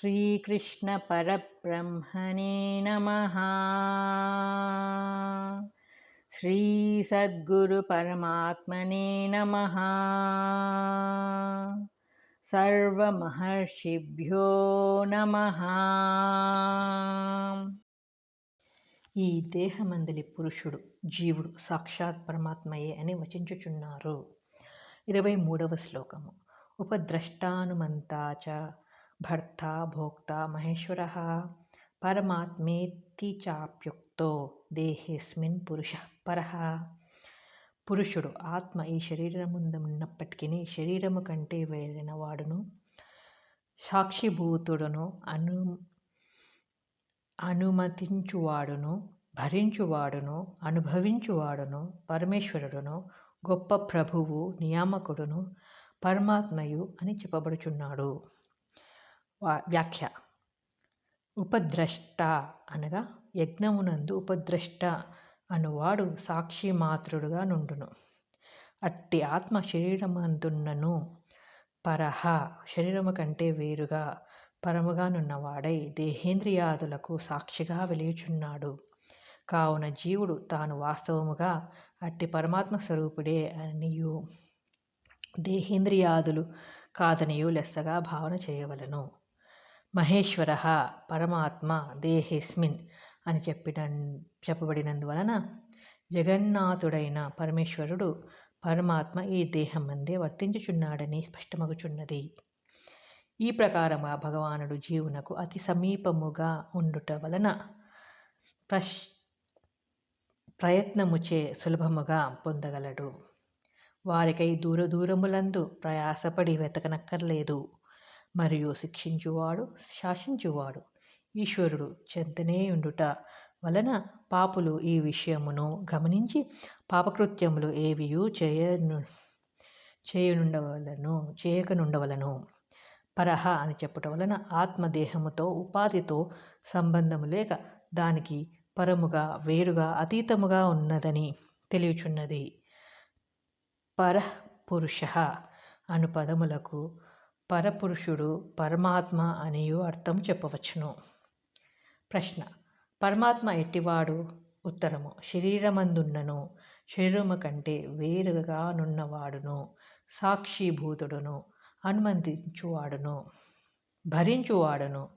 श्रीकृष्णपरब्रह्मणे नमः श्रीसद्गुरुपरमात्मने नमः సర్వమహర్షిభ్యో నమ ఈ దేహమందలి పురుషుడు జీవుడు సాక్షాత్ పరమాత్మయే అని వచించుచున్నారు ఇరవై మూడవ శ్లోకము ఉపద్రష్టానుమంతా చ భర్త భోక్త మహేశ్వర పరమాత్మేతి చాప్యుక్తో దేహేస్మిన్ పురుష పర. పురుషుడు ఆత్మ ఈ శరీరముందు ఉన్నప్పటికీ శరీరము కంటే వేరైన వాడును సాక్షిభూతుడును అను అనుమతించువాడును భరించువాడును అనుభవించువాడును పరమేశ్వరుడును గొప్ప ప్రభువు నియామకుడును పరమాత్మయు అని చెప్పబడుచున్నాడు. వ్యాఖ్య. ఉపద్రష్ట అనగా యజ్ఞమునందు ఉపద్రష్ట అనువాడు సాక్షి మాత్రుడుగా నుండును. అట్టి ఆత్మ శరీరమందున్నను పరహ శరీరము కంటే వేరుగా పరముగానున్నవాడై దేహేంద్రియాదులకు సాక్షిగా వెలియుచున్నాడు. కావున జీవుడు తాను వాస్తవముగా అట్టి పరమాత్మ స్వరూపుడే అనియు. దేహేంద్రియాదులు కాదనియు లెస్సగా భావన చేయవలను. మహేశ్వర పరమాత్మ దేహేస్మిన్ అని చెప్పిన చెప్పబడినందువలన జగన్నాథుడైన పరమేశ్వరుడు పరమాత్మ ఈ దేహం అందే వర్తించుచున్నాడని స్పష్టమగుచున్నది. ఈ ప్రకారముగా భగవానుడు జీవునకు అతి సమీపముగా ఉండుట వలన ప్రశ్ ప్రయత్నముచే సులభముగా పొందగలడు. వారికై దూర దూరములందు ప్రయాసపడి వెతకనక్కర్లేదు. మరియు శిక్షించువాడు శాసించువాడు. ఈశ్వరుడు చెంతనే ఉండుట వలన పాపులు ఈ విషయమును గమనించి పాపకృత్యములు ఏవియు చేయను చేయనుండవలను చేయకనుండవలను. పరహ అని చెప్పుట వలన ఆత్మదేహముతో ఉపాధితో సంబంధము లేక దానికి పరముగా వేరుగా అతీతముగా ఉన్నదని తెలియచున్నది. పరః పురుష అను పదములకు పరపురుషుడు పరమాత్మ అనియు అర్థం చెప్పవచ్చును. ప్రశ్న పరమాత్మ ఎట్టివాడు? ఉత్తరము శరీరమందున్నను శరీరము కంటే వేరుగా నున్నవాడును సాక్షిభూతుడును అనుమతించువాడును భరించువాడును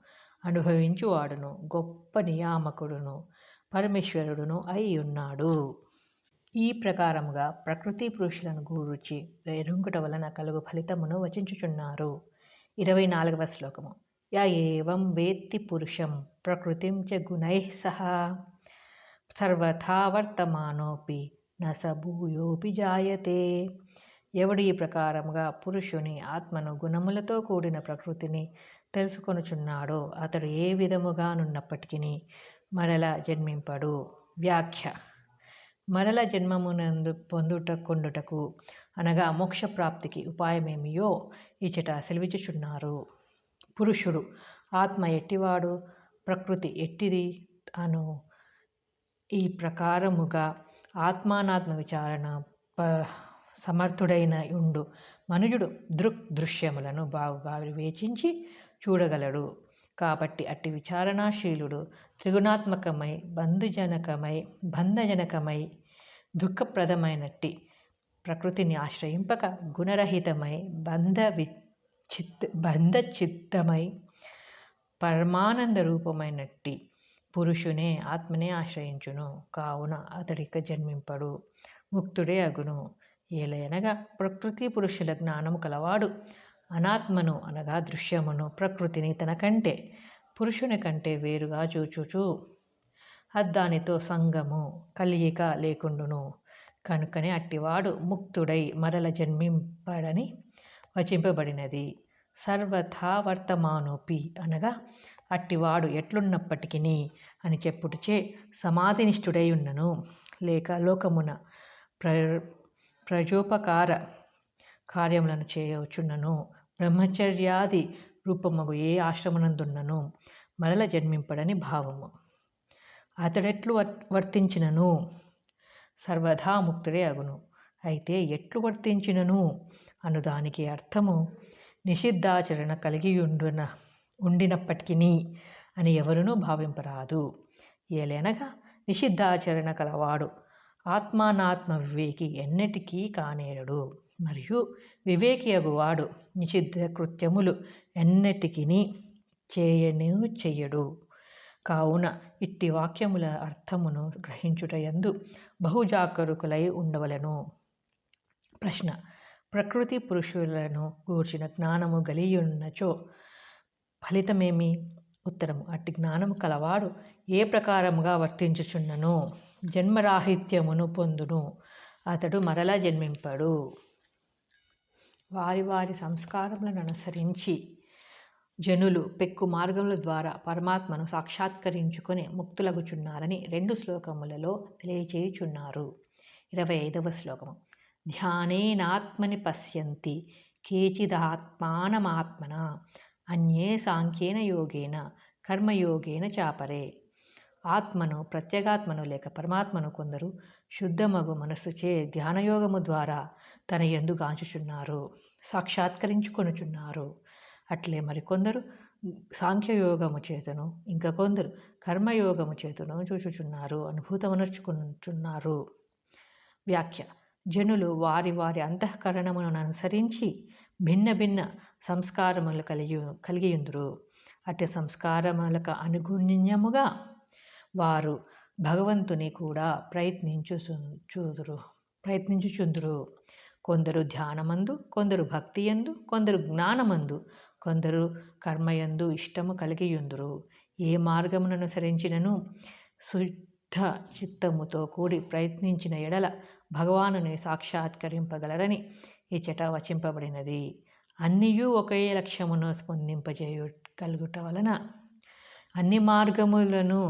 అనుభవించువాడును గొప్ప నియామకుడును పరమేశ్వరుడును అయి ఉన్నాడు ఈ ప్రకారముగా ప్రకృతి పురుషులను గూర్చి ఎరుంగుట వలన కలుగు ఫలితమును వచించుచున్నారు. ఇరవై నాలుగవ శ్లోకము. యా ఏవం వేత్తి పురుషం ప్రకృతిం చ గుణై సహా. సర్వథా వర్తమానోపి నసభూయోపి జాయతే. ఎవడు ఈ ప్రకారముగా పురుషుని ఆత్మను గుణములతో కూడిన ప్రకృతిని తెలుసుకొనుచున్నాడో అతడు ఏ విధముగానున్నప్పటికీ మరల జన్మింపడు. వ్యాఖ్య. మరల జన్మమునందు పొందుట కొండుటకు అనగా మోక్ష ప్రాప్తికి ఉపాయమేమియో ఇచ్చట సెలవిచుచున్నారు పురుషుడు ఆత్మ ఎట్టివాడు? ప్రకృతి ఎట్టిది? అను ఈ ప్రకారముగా ఆత్మానాత్మ విచారణ ప సమర్థుడైన ఉండు మనుజుడు దృక్ దృశ్యములను బాగుగా వివేచించి చూడగలడు. కాబట్టి అట్టి విచారణాశీలుడు త్రిగుణాత్మకమై బంధుజనకమై బంధజనకమై దుఃఖప్రదమైనట్టి ప్రకృతిని ఆశ్రయింపక గుణరహితమై బంధ విచిత్ బంధచిత్తమై పరమానంద రూపమైనట్టి పురుషునే ఆత్మనే ఆశ్రయించును. కావున అతడిక జన్మింపడు ముక్తుడే అగును. ఏలయనగా ప్రకృతి పురుషుల జ్ఞానము కలవాడు. అనాత్మను అనగా దృశ్యమును ప్రకృతిని తన కంటే పురుషుని కంటే వేరుగా చూచుచు. అద్దానితో సంగము కలియిక లేకుండును. కనుకనే అట్టివాడు ముక్తుడై మరల జన్మింపడని వచింపబడినది. సర్వథా వర్తమానోపి అనగా అట్టివాడు ఎట్లున్నప్పటికీ అని చెప్పుటిచే సమాధినిష్ఠుడై ఉన్నను లేక లోకమున ప్ర ప్రజోపకార కార్యములను చేయవచ్చున్నను బ్రహ్మచర్యాది రూపమగు ఏ ఆశ్రమనందున్నను మరల జన్మింపడని భావము. అతడెట్లు వర్తించినను? సర్వదా ముక్తుడే అగును. అయితే ఎట్లు వర్తించినను? అనుదానికి అర్థము నిషిద్ధాచరణ కలిగియుండున ఉండినప్పటికీ అని ఎవరునూ భావింపరాదు. ఏలైనగా నిషిద్ధాచరణ కలవాడు ఆత్మానాత్మ వివేకి ఎన్నటికీ కానేరడు. మరియు వివేకి అగువాడు నిషిద్ధ కృత్యములు ఎన్నటికిని చేయను చెయ్యడు. కావున ఇట్టి వాక్యముల అర్థమును గ్రహించుటయందు బహుజాగరుకులై బహుజాగరూకులై ఉండవలెను. ప్రశ్న. ప్రకృతి పురుషులను గూర్చిన జ్ఞానము గలియున్నచో ఫలితమేమి? ఉత్తరము. అట్టి జ్ఞానము కలవాడు ఏ ప్రకారముగా వర్తించుచున్నను? జన్మరాహిత్యమును పొందును. అతడు మరలా జన్మింపడు. వారి వారి సంస్కారములను అనుసరించి జనులు పెక్కు మార్గముల ద్వారా పరమాత్మను సాక్షాత్కరించుకొని ముక్తులగుచున్నారని రెండు శ్లోకములలో తెలియచేయుచున్నారు. ఇరవై ఐదవ శ్లోకము. ధ్యానేనాత్మని పశ్యంతి కేచిదాత్మానమాత్మన అన్యే సాంఖ్యేన యోగేన కర్మయోగేన చాపరే. ఆత్మను ప్రత్యేగాత్మను లేక పరమాత్మను కొందరు శుద్ధమగు మనస్సుచే ధ్యానయోగము ద్వారా తన ఎందు గాంచుచున్నారు సాక్షాత్కరించుకొనుచున్నారు. అట్లే మరికొందరు సాంఖ్యయోగము చేతను ఇంకా కొందరు కర్మయోగము చేతను చూచుచున్నారు అనుభూతమనర్చుకుంటున్నారు వ్యాఖ్య జనులు వారి వారి అంతఃకరణమును అనుసరించి భిన్న భిన్న సంస్కారములు కలిగి కలిగియుందురు. అట్టి సంస్కారములకు అనుగుణ్యముగా వారు భగవంతుని కూడా ప్రయత్నించుచుదురు ప్రయత్నించుచుందురు కొందరు ధ్యానమందు కొందరు భక్తియందు కొందరు జ్ఞానమందు కొందరు కర్మయందు ఇష్టము కలిగియుందురు. ఏ మార్గమును అనుసరించినను శుద్ధ చిత్తముతో కూడి ప్రయత్నించిన ఎడల భగవానుని సాక్షాత్కరింపగలరని ఈ చట వచింపబడినది. అన్నియూ ఒకే లక్ష్యమును పొందింపజేయు కలుగుట వలన అన్ని మార్గములను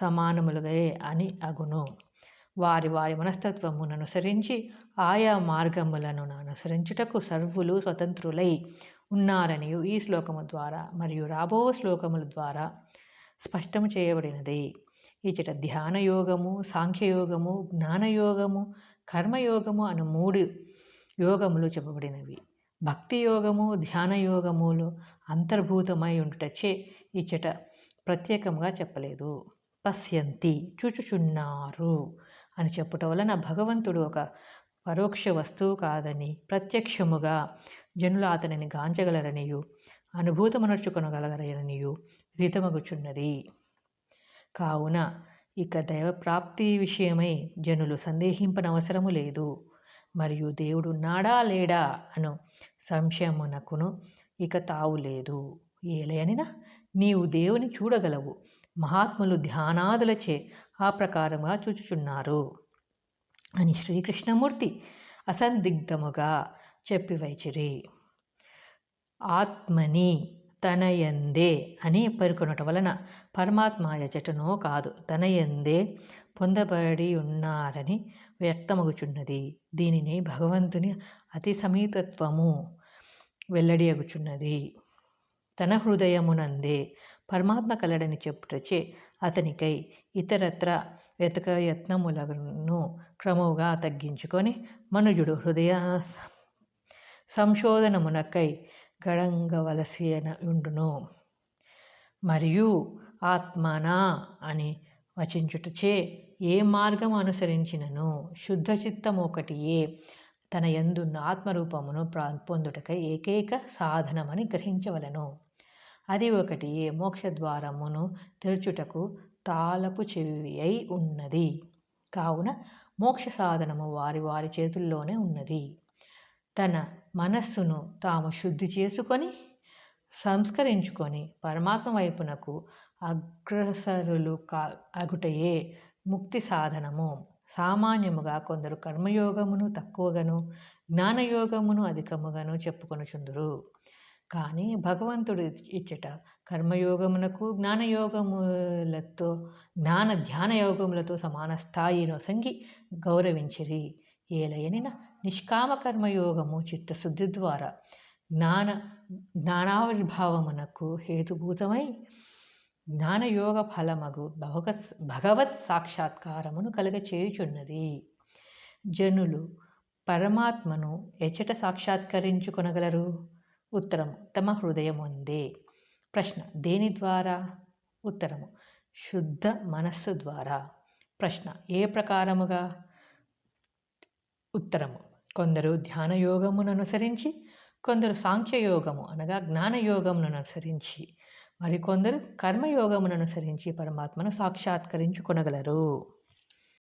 సమానములుగా అని అగును. వారి వారి మనస్తత్వమును అనుసరించి ఆయా మార్గములను అనుసరించుటకు సర్వులు స్వతంత్రులై ఉన్నారని ఈ శ్లోకము ద్వారా మరియు రాబో శ్లోకముల ద్వారా స్పష్టము చేయబడినది. ఇచ్చట ధ్యానయోగము సాంఖ్యయోగము జ్ఞానయోగము కర్మయోగము అను మూడు యోగములు చెప్పబడినవి. భక్తి యోగము ధ్యాన యోగములు అంతర్భూతమై ఉండుటచే ఇచ్చట ప్రత్యేకంగా చెప్పలేదు. పశ్యంతి చూచుచున్నారు అని చెప్పుట వలన భగవంతుడు ఒక పరోక్ష వస్తువు కాదని ప్రత్యక్షముగా జనులు అతనిని గాంచగలరనియు అనుభూతమనర్చుకొనగలరనియు విదితమగుచున్నది కావున ఇక దైవప్రాప్తి విషయమై జనులు సందేహింపనవసరము లేదు. మరియు దేవుడు నాడా లేడా అను సంశయమునకును ఇక తావు లేదు. ఏలయనినా నీవు దేవుని చూడగలవు. మహాత్ములు ధ్యానాదులచే ఆ ప్రకారంగా చూచుచున్నారు అని శ్రీకృష్ణమూర్తి అసందిగ్ధముగా చెప్పి వైచిరి. ఆత్మని తనయందే అని పేర్కొనటం వలన పరమాత్మ ఎచటనో కాదు తనయందే పొందబడి ఉన్నారని వ్యక్తమగుచున్నది. దీనిని భగవంతుని అతి సమీపత్వము వెల్లడియగుచున్నది. తన హృదయమునందే పరమాత్మ కలడని చెప్పుటచే అతనికై ఇతరత్ర వెతక యత్నములను క్రమముగా తగ్గించుకొని మనుజుడు హృదయ సంశోధనమునకై గడంగవలసిన ఉండును. మరియు ఆత్మనా అని వచించుటచే ఏ మార్గం అనుసరించినను? శుద్ధ చిత్తం ఒకటియే తన ఎందున్న ఆత్మరూపమును ప్రా పొందుటకై ఏకైక సాధనమని గ్రహించవలను. అది ఒకటి మోక్షద్వారమును తెరుచుటకు తాళపు చెవి అయి ఉన్నది. కావున మోక్ష సాధనము వారి వారి చేతుల్లోనే ఉన్నది. తన మనస్సును తాము శుద్ధి చేసుకొని సంస్కరించుకొని పరమాత్మ వైపునకు అగ్రసరులు కా అగుటయే ముక్తి సాధనము. సామాన్యముగా కొందరు కర్మయోగమును తక్కువగాను జ్ఞానయోగమును అధికముగాను చెప్పుకొనుచుందురు. కానీ భగవంతుడు ఇచ్చట కర్మయోగమునకు జ్ఞానయోగములతో జ్ఞాన ధ్యాన యోగములతో సమాన స్థాయి నొసంగి గౌరవించిరి. ఏలయనిన నిష్కామ కర్మయోగము చిత్తశుద్ధి ద్వారా జ్ఞాన జ్ఞానావిర్భావమునకు హేతుభూతమై జ్ఞానయోగ ఫలమగు భగవత్ భగవత్ సాక్షాత్కారమును కలుగచేయుచున్నది జనులు పరమాత్మను ఎచట సాక్షాత్కరించుకొనగలరు? ఉత్తరం తమ హృదయముందే. ప్రశ్న దేని ద్వారా? ఉత్తరము శుద్ధ మనస్సు ద్వారా. ప్రశ్న ఏ ప్రకారముగా? ఉత్తరము కొందరు ధ్యాన యోగమును అనుసరించి కొందరు సాంఖ్యయోగము అనగా జ్ఞానయోగమును అనుసరించి మరికొందరు కర్మయోగమును అనుసరించి పరమాత్మను సాక్షాత్కరించుకొనగలరు.